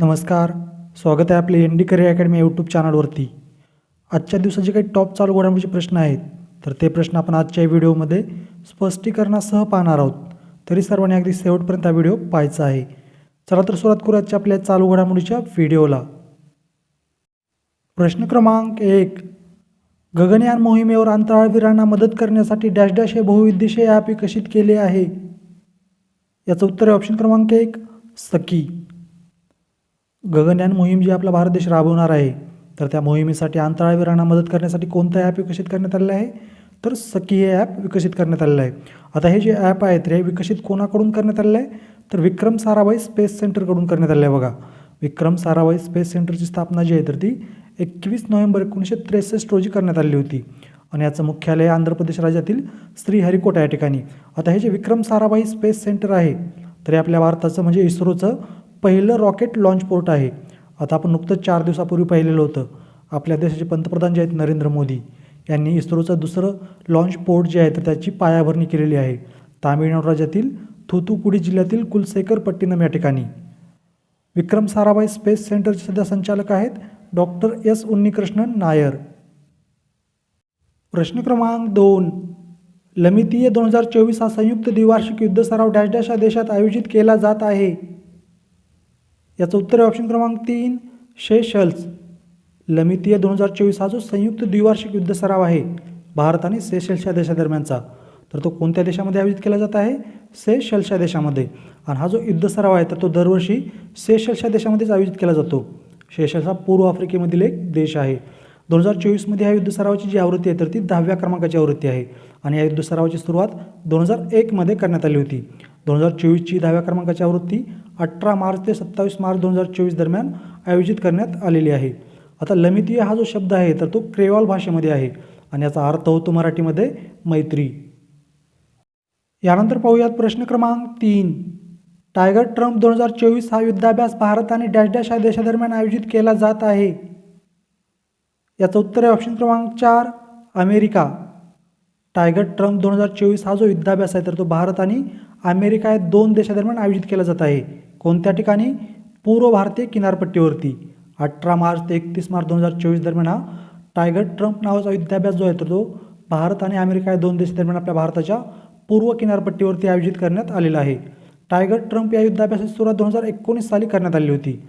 नमस्कार स्वागत आहे आपले N D career academy YouTube चॅनलवरती. आजच्या दिवसाचे काही टॉप चालू घडामोडीचे प्रश्न आहेत तर ते प्रश्न आपण आजच्या व्हिडिओमध्ये स्पष्टीकरणासह पाहणार आहोत. तरी सर्वांनी अगदी शेवटपर्यंत हा व्हिडिओ पाहायचा आहे. चला तर सुरुवात करू आजच्या आपल्या चालू घडामोडीच्या व्हिडिओला. प्रश्न क्रमांक एक गगनयान मोहिमेवर अंतराळवीरांना मदत करण्यासाठी डॅश डॅश हे बहुउद्देशीय ॲप विकसित केले आहे. याचं उत्तर आहे ऑप्शन क्रमांक एक सखी. गगनयान मोहीम जी आपला भारत देश राबवणार आहे तर त्या मोहिमेसाठी अंतराळवीरांना मदत करण्यासाठी कोणतं ॲप विकसित करण्यात आलेलं आहे? तर सखी हे ॲप विकसित करण्यात आलेलं आहे. आता हे जे ॲप आहे तर हे विकसित कोणाकडून करण्यात आलेलं आहे? तर विक्रम साराभाई स्पेस सेंटरकडून करण्यात आलेलं आहे बघा. विक्रम साराभाई स्पेस सेंटरची स्थापना जी आहे तर ती एकवीस नोव्हेंबर एकोणीसशे त्रेसष्ट रोजी करण्यात आली होती. आणि याचं मुख्यालय आंध्र प्रदेश राज्यातील श्रीहरिकोटा या ठिकाणी. आता हे जे विक्रम साराभाई स्पेस सेंटर आहे तर हे आपल्या भारताचं म्हणजे इस्रोचं पहिलं रॉकेट लॉन्च पोर्ट आहे. आता आपण नुकतंच चार दिवसापूर्वी पाहिलेलं होतं. आपल्या देशाचे पंतप्रधान जे आहेत नरेंद्र मोदी यांनी इस्रोचं दुसरं लॉन्च पोर्ट जे आहे तर त्याची पायाभरणी केलेली आहे. तामिळनाडू राज्यातील थुतुकुडी जिल्ह्यातील कुलसेकरपट्टिनम या ठिकाणी. विक्रम साराभाई स्पेस सेंटरचे सध्या संचालक आहेत डॉक्टर एस उन्नीकृष्णन नायर. प्रश्न क्रमांक दोन. लमितीय दोन हजार चोवीस हा संयुक्त द्विवार्षिक युद्ध सराव डॅश डॅश या देशात आयोजित केला जात आहे. याचं उत्तर आहे ऑप्शन क्रमांक तीन शेशल्स लमितीय दोन हजार चोवीस हा जो संयुक्त द्विवार्षिक युद्ध सराव आहे भारत आणि सेशल्स या देशादरम्यानचा. तर तो कोणत्या देशामध्ये आयोजित केला जात आहे? सेशल्स देशामध्ये. आणि हा जो युद्ध सराव आहे तर तो दरवर्षी सेशल्स देशामध्येच आयोजित केला जातो. सेशल्स हा पूर्व आफ्रिकेमधील एक देश आहे. दोन हजार चोवीसमध्ये ह्या युद्ध सरावाची जी आवृत्ती आहे तर ती दहाव्या क्रमांकाची आवृत्ती आहे. आणि या युद्ध सरावाची सुरुवात दोन हजार एकमध्ये करण्यात आली होती. दोन हजार चोवीसची दहाव्या क्रमांकाची आवृत्ती अठरा मार्च ते सत्तावीस मार्च दोन हजार चोवीस दरम्यान आयोजित करण्यात आलेली आहे. आता लमितीय हा जो शब्द आहे तर तो क्रेवाल भाषेमध्ये आहे आणि याचा अर्थ होतो मराठीमध्ये मैत्री. यानंतर पाहूयात प्रश्न क्रमांक तीन. टायगर ट्रम्प दोन हजार चोवीस हा युद्धाभ्यास भारत आणि डॅश डॅश या देशादरम्यान आयोजित केला जात आहे. याचं उत्तर आहे ऑप्शन क्रमांक चार अमेरिका. टायगर ट्रम्प दोन हजार चोवीस हा जो युद्धाभ्यास आहे तर तो भारत आणि अमेरिका या दोन देशादरम्यान आयोजित केला जात आहे. कोणत्या ठिकाणी? पूर्व भारतीय किनारपट्टीवरती. अठरा मार्च ते एकतीस मार्च दोन हजार चोवीस दरम्यान हा टायगर ट्रम्प नावाचा युद्धाभ्यास जो आहे तर तो भारत आणि अमेरिका या दोन देशादरम्यान आपल्या भारताच्या पूर्व किनारपट्टीवरती आयोजित करण्यात आलेला आहे. टायगर ट्रम्प या युद्धाभ्यासाची सुरुवात दोन हजार एकोणीस साली करण्यात आली होती.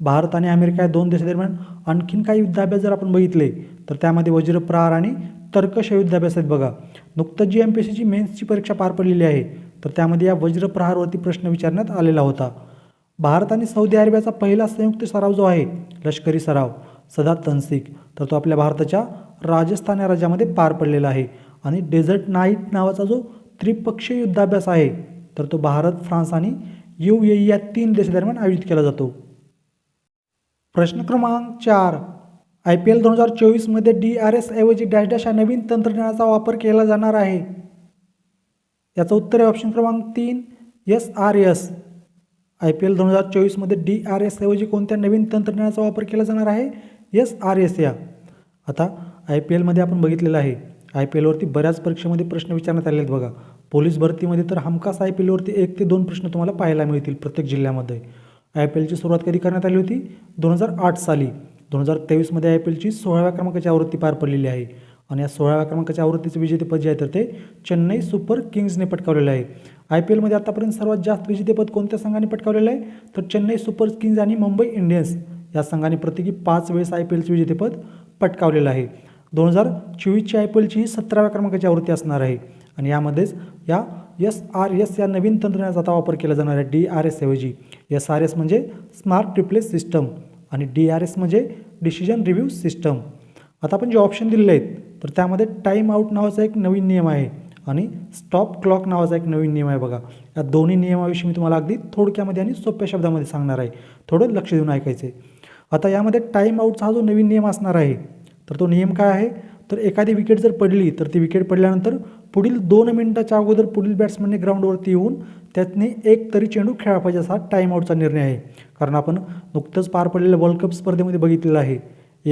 भारत आणि अमेरिका या दोन देशादरम्यान आणखीन काही युद्धाभ्यास जर आपण बघितले तर त्यामध्ये वज्रप्रहार आणि तर्कश युद्धाभ्यास आहेत बघा. नुकतंच जी एम पी एस सीची मेन्सची परीक्षा पार पडलेली आहे. तर त्यामध्ये या वज्रप्रहारवरती प्रश्न विचारण्यात आलेला होता. भारत आणि सौदी अरेबियाचा पहिला संयुक्त सराव जो आहे लष्करी सराव सदा तनसिक तर तो आपल्या भारताच्या राजस्थान या राज्यामध्ये पार पडलेला आहे. आणि डेझर्ट नाईट नावाचा जो त्रिपक्षीय युद्धाभ्यास आहे तर तो भारत फ्रान्स आणि यू ए या तीन देशादरम्यान आयोजित केला जातो. प्रश्न क्रमांक चार. आय पी एल दोन हजार चोवीसमध्ये डी आर एस ऐवजी डॅश डॅश या नवीन तंत्रज्ञानाचा वापर केला जाणार आहे. याचं उत्तर आहे ऑप्शन क्रमांक तीन S R S I P L दोन हजार चोवीसमध्ये डी आर एस ऐवजी कोणत्या नवीन तंत्रज्ञानाचा वापर केला जाणार आहे? एस आर एस या. आता आय पी एलमध्ये आपण बघितलेलं आहे. आय पी एलवरती बऱ्याच परीक्षेमध्ये प्रश्न विचारण्यात आले आहेत बघा. पोलीस भरतीमध्ये तर हमखास आय पी एलवरती एक ते दोन प्रश्न तुम्हाला पाहायला मिळतील प्रत्येक जिल्ह्यामध्ये. आय पी एलची सुरुवात कधी करण्यात आली होती? दोन हजार आठ साली. दोन हजार तेवीसमध्ये आय पी एलची सोळाव्या क्रमांकाची आवृत्ती पार पडलेली आहे. आणि या सोळाव्या क्रमांकाच्या आवृत्तीचं विजेतेपद जे आहे तर ते चेन्नई सुपर किंग्जने पटकावलेलं आहे. आय पी एलमध्ये आतापर्यंत सर्वात जास्त विजेतेपद कोणत्या संघाने पटकावलेलं आहे? तर चेन्नई सुपर किंग्ज आणि मुंबई इंडियन्स या संघाने प्रत्येकी पाच वेळेस आय पी एलचं विजेतेपद पटकावलेलं आहे. दोन हजार चोवीसची आय पी एलची ही सतराव्या क्रमांकाची आवृत्ती असणार आहे. आणि यामध्येच या एस आर एस या नवीन तंत्रज्ञानाचा आता वापर केला जाणार आहे डी आर एस ऐवजी. एस आर एस म्हणजे स्मार्ट रिप्लेस सिस्टम आणि डी आर एस म्हणजे डिसिजन रिव्ह्यू सिस्टम. आता आपण जे ऑप्शन दिलेले आहेत तर त्यामध्ये टाईम आऊट नावाचा एक नवीन नियम आहे आणि स्टॉप क्लॉक नावाचा एक नवीन नियम आहे बघा. या दोन्ही नियमाविषयी मी तुम्हाला अगदी थोडक्यामध्ये आणि सोप्या शब्दामध्ये सांगणार आहे. थोडं लक्ष देऊन ऐकायचं आहे आता यामध्ये टाईम आऊटचा हा जो नवीन नियम असणार आहे तर तो नियम काय आहे? तर एखादी विकेट जर पडली तर ती विकेट पडल्यानंतर पुढील दोन मिनिटाच्या अगोदर पुढील बॅट्समनने ग्राउंडवरती येऊन त्यातने एक तरी चेंडू खेळा पाहिजे असा टाईम आऊटचा निर्णय आहे. कारण आपण नुकतंच पार पडलेल्या वर्ल्ड कप स्पर्धेमध्ये बघितलेलं आहे.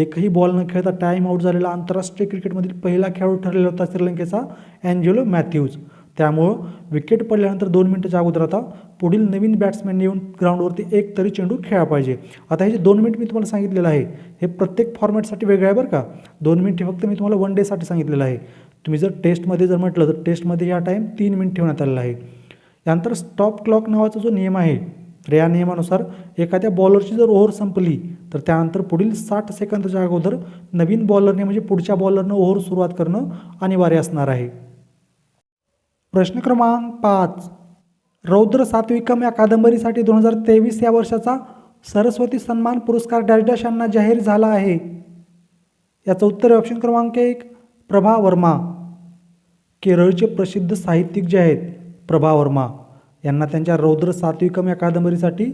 एकही बॉल न खेळता टाईम आऊट झालेला आंतरराष्ट्रीय क्रिकेटमधील पहिला खेळाडू ठरलेला होता श्रीलंकेचा अँजेलो मॅथ्यूज. त्यामुळं विकेट पडल्यानंतर दोन मिनिटाच्या अगोदर आता पुढील नवीन बॅट्समॅन येऊन ग्राउंडवरती एक तरी चेंडू खेळा पाहिजे. आता हे जे दोन मिनिट मी तुम्हाला सांगितलेलं आहे हे प्रत्येक फॉर्मॅटसाठी वेगळं आहे बरं का? दोन मिनिट हे फक्त मी तुम्हाला वन डेसाठी सांगितलेलं आहे. तुम्ही जर टेस्टमध्ये जर म्हटलं तर टेस्टमध्ये या टाईम तीन मिनिट ठेवण्यात आलेला आहे. यानंतर स्टॉप क्लॉक नावाचा जो नियम आहे तर या नियमानुसार एखाद्या बॉलरची जर ओव्हर संपली तर त्यानंतर पुढील साठ सेकंदाच्या अगोदर नवीन बॉलरने म्हणजे पुढच्या बॉलरनं ओव्हर सुरुवात करणं अनिवार्य असणार आहे. प्रश्न क्रमांक पाच. रौद्र सात्विकम या कादंबरीसाठी दोन हजार तेवीस या वर्षाचा सरस्वती सन्मान पुरस्कार डॅश डॅश यांना जाहीर झाला आहे. याचं उत्तर ऑप्शन क्रमांक एक प्रभा वर्मा. केरळचे प्रसिद्ध साहित्यिक जे आहेत प्रभा वर्मा. यांना त्यांच्या रौद्र सात्विकम या कादंबरीसाठी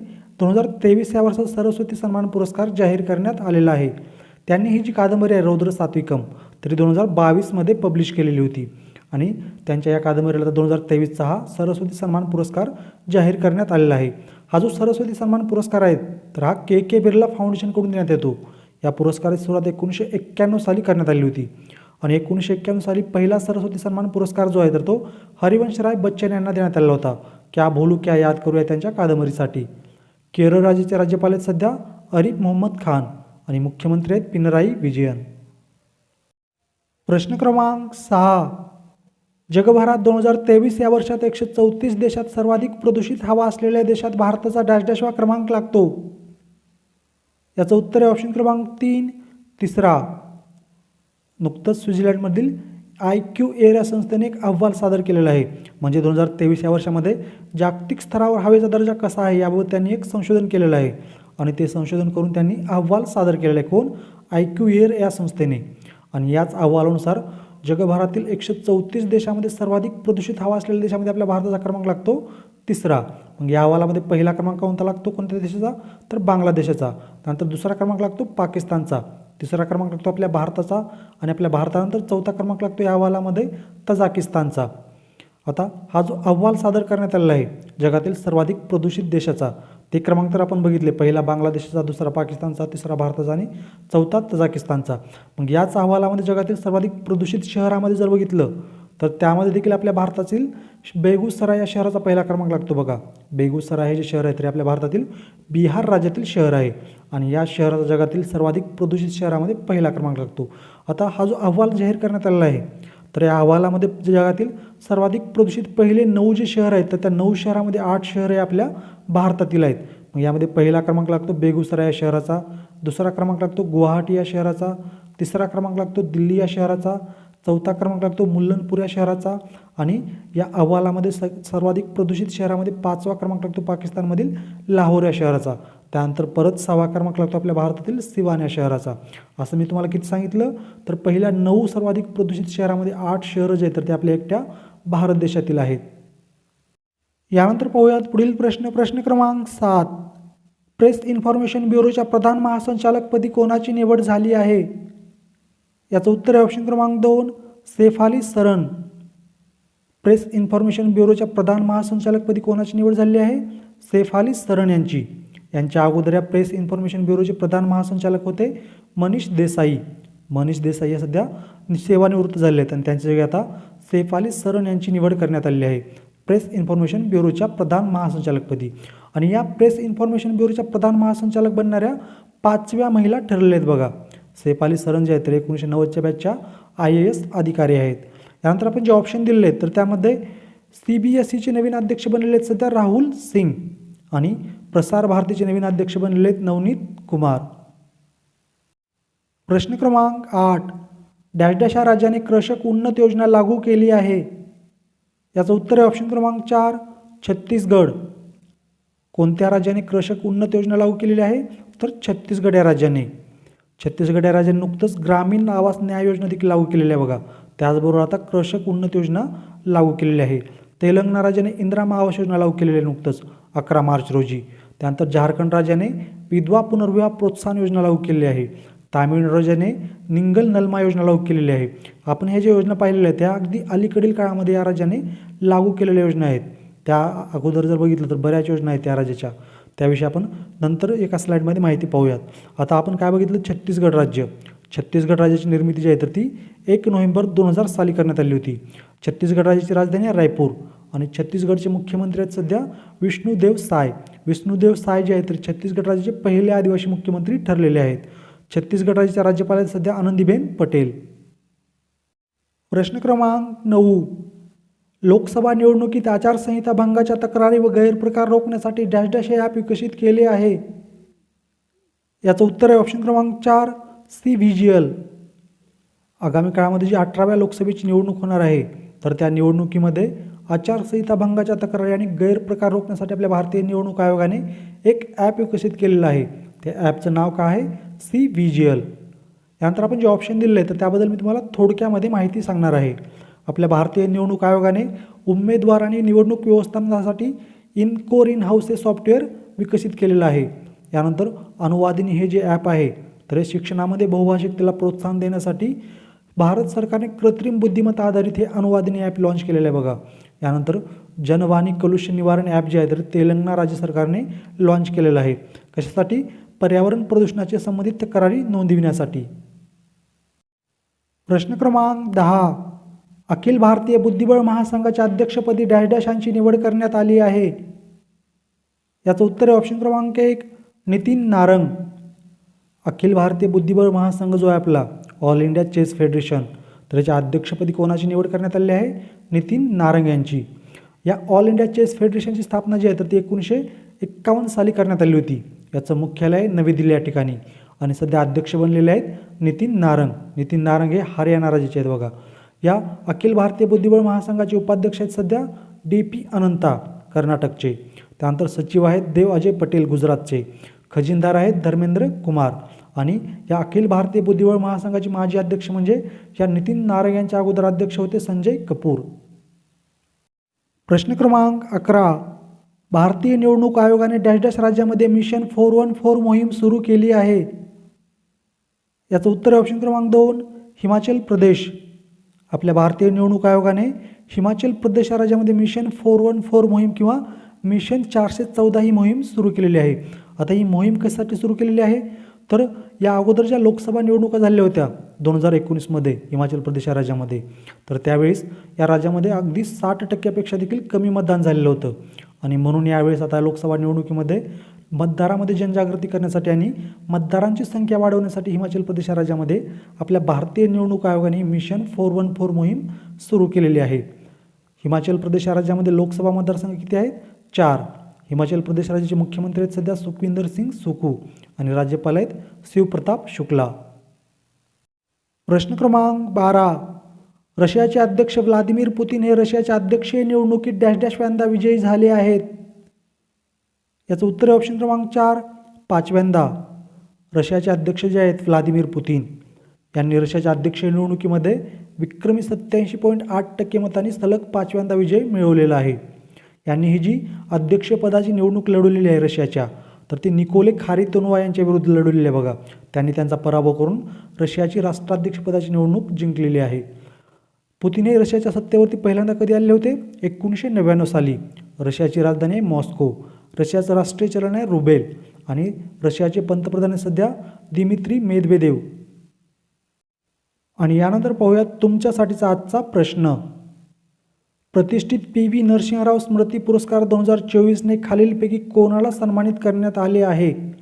दोन हजार तेवीस या वर्षात सरस्वती सन्मान पुरस्कार जाहीर करण्यात आलेला आहे. त्यांनी ही जी कादंबरी आहे रौद्र सात्विकम तरी दोन हजार बावीसमध्ये पब्लिश केलेली होती. आणि त्यांच्या या कादंबरीला दोन हजार तेवीसचा हा सरस्वती सन्मान पुरस्कार जाहीर करण्यात आलेला आहे. हा जो सरस्वती सन्मान पुरस्कार आहे तर हा के के बिर्ला फाउंडेशनकडून देण्यात येतो. या पुरस्काराची सुरुवात एकोणीसशे एक्क्याण्णव साली करण्यात आली होती. आणि एकोणीसशे एक्क्याण्णव साली पहिला सरस्वती सन्मान पुरस्कार जो आहे तर तो हरिवंशराय बच्चन यांना देण्यात आलेला होता. क्या बोलू क्या याद करूया त्यांच्या कादंबरीसाठी. केरळ राज्याचे राज्यपाल आहेत सध्या अरिफ मोहम्मद खान आणि मुख्यमंत्री आहेत पिनराई विजयन. प्रश्न क्रमांक सहा. जगभरात दोन हजार तेवीस या वर्षात एकशे चौतीस देशात सर्वाधिक प्रदूषित हवा असलेल्या देशात भारताचा डॅश डॅशवा क्रमांक लागतो. याचं उत्तर आहे ऑप्शन क्रमांक तीन तिसरा. नुकतंच स्वित्झर्लंडमधील आय क्यू एअर या संस्थेने एक अहवाल सादर केलेला आहे. म्हणजे दोन हजार तेवीस या वर्षामध्ये जागतिक स्तरावर हवेचा दर्जा कसा आहे याबाबत त्यांनी एक संशोधन केलेलं आहे. आणि ते संशोधन करून त्यांनी अहवाल सादर केलेला आहे कोण? आय क्यू एअर या संस्थेने. आणि याच अहवालानुसार जगभरातील एकशे चौतीस देशामध्ये सर्वाधिक प्रदूषित हवा असलेल्या देशामध्ये आपल्या भारताचा क्रमांक लागतो तिसरा. मग या अहवालामध्ये पहिला क्रमांक कोणता लागतो? कोणत्या देशाचा? तर बांगलादेशाचा. त्यानंतर दुसरा क्रमांक लागतो पाकिस्तानचा. तिसरा क्रमांक लागतो आपल्या भारताचा आणि आपल्या भारतानंतर चौथा क्रमांक लागतो या अहवालामध्ये तजाकिस्तानचा. आता हा जो अहवाल सादर करण्यात आलेला आहे जगातील सर्वाधिक प्रदूषित देशाचा ते क्रमांक तर आपण बघितले. पहिला बांगलादेशाचा दुसरा पाकिस्तानचा तिसरा भारताचा आणि चौथा तजाकिस्तानचा. मग याच अहवालामध्ये जगातील सर्वाधिक प्रदूषित शहरामध्ये जर बघितलं तर त्यामध्ये देखील आपल्या भारतातील बेगुसराय या शहराचा पहिला क्रमांक लागतो बघा. बेगुसराय हे जे शहर आहे तरी आपल्या भारतातील बिहार राज्यातील शहर आहे. आणि या शहराचा जगातील सर्वाधिक प्रदूषित शहरामध्ये पहिला क्रमांक लागतो. आता हा जो अहवाल जाहीर करण्यात आलेला आहे तर या अहवालामध्ये जगातील सर्वाधिक प्रदूषित पहिले नऊ जे शहर आहेत तर त्या नऊ शहरामध्ये आठ शहरे आपल्या भारतातील आहेत. मग यामध्ये पहिला क्रमांक लागतो बेगुसराय या शहराचा दुसरा क्रमांक लागतो गुवाहाटी या शहराचा तिसरा क्रमांक लागतो दिल्ली या शहराचा चौथा क्रमांक लागतो मुल्लनपूर या शहराचा. आणि या अहवालामध्ये स सर्वाधिक प्रदूषित शहरामध्ये पाचवा क्रमांक लागतो पाकिस्तानमधील लाहोर या शहराचा. त्यानंतर परत सहावा क्रमांक लागतो आपल्या भारतातील सिवान या शहराचा. असं मी तुम्हाला किती सांगितलं? तर पहिल्या नऊ सर्वाधिक प्रदूषित शहरामध्ये आठ शहरं जे आहेत तर ते आपल्या एकट्या भारत देशातील आहेत. यानंतर पाहूयात पुढील प्रश्न. प्रश्न क्रमांक सात. प्रेस इन्फॉर्मेशन ब्युरोच्या प्रधान महासंचालकपदी कोणाची निवड झाली आहे? याचं उत्तर आहे ऑप्शन क्रमांक दोन सेफाली सरण. सरन प्रेस इन्फॉर्मेशन ब्युरोच्या प्रधान महासंचालकपदी कोणाची निवड झाली आहे? सेफाली सरण सरन यांची. यांच्या अगोदर या प्रेस इन्फॉर्मेशन ब्युरोचे प्रधान महासंचालक होते मनीष देसाई. मनीष देसाई या सध्या सेवानिवृत्त झाले आहेत आणि त्यांच्या जागी आता सेफाली सरण सरन यांची निवड करण्यात आलेली आहे. प्रेस इन्फॉर्मेशन ब्युरोच्या प्रधान महासंचालकपदी. आणि या प्रेस इन्फॉर्मेशन ब्युरोच्या प्रधान महासंचालक बनणाऱ्या पाचव्या महिला ठरलेल्या आहेत बघा. सेफाली सरन जे आहेत तर एकोणीसशे नव्वदच्या बॅचच्या आय ए एस अधिकारी आहेत. यानंतर आपण जे ऑप्शन दिलेले आहेत तर त्यामध्ये सी बी एस सीचे नवीन अध्यक्ष बनलेले आहेत सध्या राहुल सिंग आणि प्रसार भारतीचे नवीन अध्यक्ष बनलेले आहेत नवनीत कुमार. प्रश्न क्रमांक आठ डॅश डॅश या राज्याने कृषक उन्नत योजना लागू केली आहे? याचं उत्तर आहे ऑप्शन क्रमांक चार छत्तीसगड. कोणत्या राज्याने कृषक उन्नत योजना लागू केलेली आहे? तर छत्तीसगड या राज्याने. छत्तीसगड या राज्याने नुकतंच ग्रामीण आवास न्याय योजना देखील लागू केलेली आहे बघा. त्याचबरोबर आता कृषक उन्नत योजना लागू केलेली आहे. तेलंगणा राज्याने इंदिरामा आवास योजना लागू केलेली आहे नुकतंच अकरा मार्च रोजी. त्यानंतर झारखंड राज्याने विधवा पुनर्विवाह प्रोत्साहन योजना लागू केलेली आहे. तामिळनाडू राज्याने निंगल नलमा योजना लागू केलेली आहे. आपण ह्या ज्या योजना पाहिलेल्या आहेत त्या अगदी अलीकडील काळामध्ये या राज्याने लागू केलेल्या योजना आहेत. त्या अगोदर जर बघितलं तर बऱ्याच योजना आहेत त्या राज्याच्या. त्याविषयी आपण नंतर एका स्लाईडमध्ये माहिती पाहूयात. आता आपण काय बघितलं? छत्तीसगड राज्य. छत्तीसगड राज्याची निर्मिती जी आहे तर ती एक नोव्हेंबर दोन हजार साली करण्यात आली होती. छत्तीसगड राज्याची राजधानी आहे रायपूर. आणि छत्तीसगडचे मुख्यमंत्री आहेत सध्या विष्णुदेव साय. विष्णुदेव साय जे आहेत तर छत्तीसगड राज्याचे पहिले आदिवासी मुख्यमंत्री ठरलेले आहेत. छत्तीसगड राज्याच्या राज्यपाल आहेत सध्या आनंदीबेन पटेल. प्रश्न क्रमांक नऊ. लोकसभा निवडणुकीत आचारसंहिता भंगाच्या तक्रारी व गैरप्रकार रोखण्यासाठी डॅश डॅश हे ॲप विकसित केले आहे. याचं उत्तर आहे ऑप्शन क्रमांक चार सी व्ही जी एल आगामी काळामध्ये जी अठराव्या लोकसभेची निवडणूक होणार आहे तर त्या निवडणुकीमध्ये आचारसंहिता भंगाच्या तक्रारी आणि गैरप्रकार रोखण्यासाठी आपल्या भारतीय निवडणूक आयोगाने एक ॲप विकसित केलेलं आहे. त्या ॲपचं नाव काय आहे? सी व्ही जी एल यानंतर आपण जे ऑप्शन दिलेलं आहे तर त्याबद्दल मी तुम्हाला थोडक्यामध्ये माहिती सांगणार आहे. आपल्या भारतीय निवडणूक आयोगाने उमेदवार आणि निवडणूक व्यवस्थापनासाठी इनकोर इन हाऊस हे सॉफ्टवेअर विकसित केलेलं आहे. यानंतर अनुवादिनी हे जे ॲप आहे तर हे शिक्षणामध्ये बहुभाषिकतेला प्रोत्साहन देण्यासाठी भारत सरकारने कृत्रिम बुद्धिमत्ता आधारित हे अनुवादिनी ॲप लॉन्च केलेलं आहे बघा. यानंतर जनवाणी कलुष्य निवारण ॲप जे आहे तर तेलंगणा राज्य सरकारने लॉन्च केलेलं आहे. कशासाठी? पर्यावरण प्रदूषणाचे संबंधित तक्रारी नोंदविण्यासाठी. प्रश्न क्रमांक दहा. अखिल भारतीय बुद्धिबळ महासंघाच्या अध्यक्षपदी डॅश निवड करण्यात आली आहे. याचं उत्तर आहे ऑप्शन क्रमांक एक नितीन नारंग. अखिल भारतीय बुद्धिबळ महासंघ जो आहे आपला ऑल इंडिया चेस फेडरेशन तर याच्या अध्यक्षपदी कोणाची निवड करण्यात आली आहे? नितीन नारंग यांची. या ऑल इंडिया चेस फेडरेशनची स्थापना जी आहे तर ती एकोणीसशे एक्कावन्न साली करण्यात आली होती. याचं मुख्यालय आहे नवी दिल्ली या ठिकाणी. आणि सध्या अध्यक्ष बनलेले आहेत नितीन नारंग. नितीन नारंग हे हरियाणा राज्याचे आहेत बघा. या अखिल भारतीय बुद्धिबळ महासंघाचे उपाध्यक्ष आहेत सध्या डी पी अनंता कर्नाटकचे. त्यानंतर सचिव आहेत देव अजय पटेल गुजरातचे. खजिनदार आहेत धर्मेंद्र कुमार. आणि या अखिल भारतीय बुद्धिबळ महासंघाचे माजी अध्यक्ष म्हणजे या नितीन नारंग यांच्या अगोदर अध्यक्ष होते संजय कपूर. प्रश्न क्रमांक अकरा. भारतीय निवडणूक आयोगाने डॅश डॅश राज्यामध्ये मिशन फोर वन फोर मोहीम सुरू केली आहे. याचं उत्तर ऑप्शन क्रमांक दोन हिमाचल प्रदेश. आपल्या भारतीय निवडणूक आयोगाने हिमाचल प्रदेश राज्यामध्ये मिशन फोर वन फोर मोहीम किंवा मिशन चारशे चौदा ही मोहीम सुरू केलेली आहे. आता ही मोहीम कशासाठी सुरू केलेली आहे? तर या अगोदर ज्या लोकसभा निवडणुका झाल्या होत्या दोन हजार एकोणीसमध्ये हिमाचल प्रदेश या राज्यामध्ये. तर त्यावेळेस या राज्यामध्ये अगदी साठ टक्क्यापेक्षा देखील कमी मतदान झालेलं होतं. आणि म्हणून यावेळेस आता लोकसभा निवडणुकीमध्ये मतदारामध्ये जनजागृती करण्यासाठी आणि मतदारांची संख्या वाढवण्यासाठी हिमाचल प्रदेश राज्यामध्ये आपल्या भारतीय निवडणूक आयोगाने मिशन फोर वन फोर मोहीम सुरू केलेली आहे. हिमाचल प्रदेश राज्यामध्ये लोकसभा मतदारसंघ किती आहेत? चार. हिमाचल प्रदेश राज्याचे मुख्यमंत्री आहेत सध्या सुखविंदर सिंग सुकू आणि राज्यपाल आहेत शिवप्रताप शुक्ला. प्रश्न क्रमांक बारा. रशियाचे अध्यक्ष व्लादिमीर पुतीन हे रशियाच्या अध्यक्षीय निवडणुकीत डॅश डॅश व्यांदा विजयी झाले आहेत. याचं उत्तर आहे ऑप्शन क्रमांक चार पाचव्यांदा. रशियाचे अध्यक्ष जे आहेत व्लादिमीर पुतीन. यांनी रशियाच्या अध्यक्ष निवडणुकीमध्ये विक्रमी सत्याऐंशी पॉईंट आठ टक्के मतांनी सलग पाचव्यांदा विजय मिळवलेला आहे. यांनी ही जी अध्यक्षपदाची निवडणूक लढवलेली आहे रशियाच्या तर ती निकोले खारितोनोवा यांच्या विरुद्ध लढवलेली आहे बघा. त्यांनी त्यांचा पराभव करून रशियाची राष्ट्राध्यक्षपदाची निवडणूक जिंकलेली आहे. पुतीन हे रशियाच्या सत्तेवरती पहिल्यांदा कधी आले होते? एकोणीसशे नव्याण्णव साली. रशियाची राजधानी आहे मॉस्को. रशियाचं राष्ट्रीय चलन आहे रुबेल आणि रशियाचे पंतप्रधान आहे सध्या दिमित्री मेदवेदेव. आणि यानंतर पाहूयात तुमच्यासाठीचा आजचा प्रश्न. प्रतिष्ठित पी व्ही नरसिंहराव स्मृती पुरस्कार दोन हजार चोवीसने खालीलपैकी कोणाला सन्मानित करण्यात आले आहे?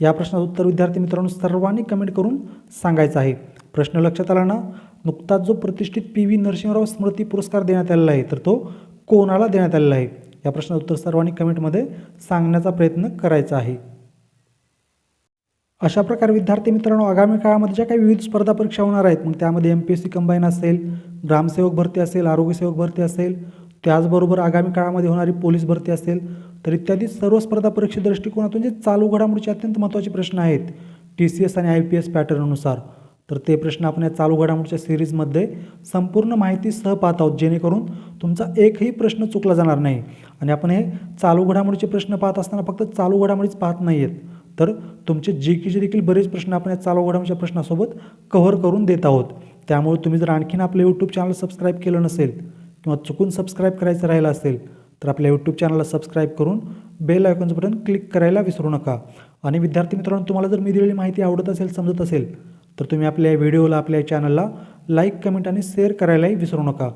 या प्रश्नाचं उत्तर विद्यार्थी मित्रांनो सर्वांनी कमेंट करून सांगायचं आहे. प्रश्न लक्षात आला ना? नुकताच जो प्रतिष्ठित पी व्ही नरसिंहराव स्मृती पुरस्कार देण्यात आलेला आहे तर तो कोणाला देण्यात आलेला आहे? या प्रश्नाचं उत्तर सर्वांनी कमेंटमध्ये सांगण्याचा प्रयत्न करायचा आहे. अशा प्रकारे विद्यार्थी मित्रांनो आगामी काळामध्ये ज्या काही विविध स्पर्धा परीक्षा होणार आहेत मग त्यामध्ये M P S C combine असेल ग्रामसेवक भरती असेल आरोग्यसेवक भरती असेल त्याचबरोबर आगामी काळामध्ये होणारी पोलीस भरती असेल तर इत्यादी सर्व स्पर्धा परीक्षे दृष्टिकोनातून जे चालू घडामोडीचे अत्यंत महत्त्वाचे प्रश्न आहेत टी सी एस आणि आय पी एस पॅटर्ननुसार तर ते प्रश्न आपण या चालू घडामोडीच्या सिरीजमध्ये संपूर्ण माहिती सह पाहत आहोत. जेणेकरून तुमचा एकही प्रश्न चुकला जाणार नाही. आणि आपण हे चालू घडामोडीचे प्रश्न पाहत असताना फक्त चालू घडामोडीच पाहत नाही आहेत. तर तुमचे जी कीचे देखील बरेच प्रश्न आपण या चालू घडामोडीच्या प्रश्नासोबत कव्हर करून देत आहोत. त्यामुळे तुम्ही जर आणखीन आपलं यूट्यूब चॅनल सबस्क्राईब केलं नसेल किंवा चुकून सबस्क्राईब करायचं राहिलं असेल तर आपल्या यूट्यूब चॅनलला सबस्क्राईब करून बेल आयकॉनचं बटन क्लिक करायला विसरू नका. आणि विद्यार्थी मित्रांनो तुम्हाला जर मी दिलेली माहिती आवडत असेल समजत असेल तर तुम्ही आपल्या या व्हिडिओला आपल्या चॅनलला लाईक कमेंट आणि शेअर करायलाही विसरू नका.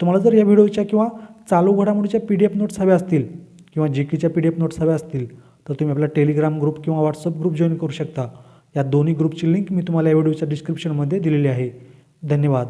तुम्हाला जर या व्हिडिओच्या किंवा चालू घडामोडीच्या पी डी एफ नोट्स हव्या असतील किंवा जी केच्या पी डी एफ नोट्स हव्या असतील तर तुम्ही आपला टेलिग्राम ग्रुप किंवा व्हॉट्सअप ग्रुप जॉईन करू शकता. या दोन्ही ग्रुपची लिंक मी तुम्हाला या व्हिडिओच्या डिस्क्रिप्शनमध्ये दिलेली आहे. धन्यवाद.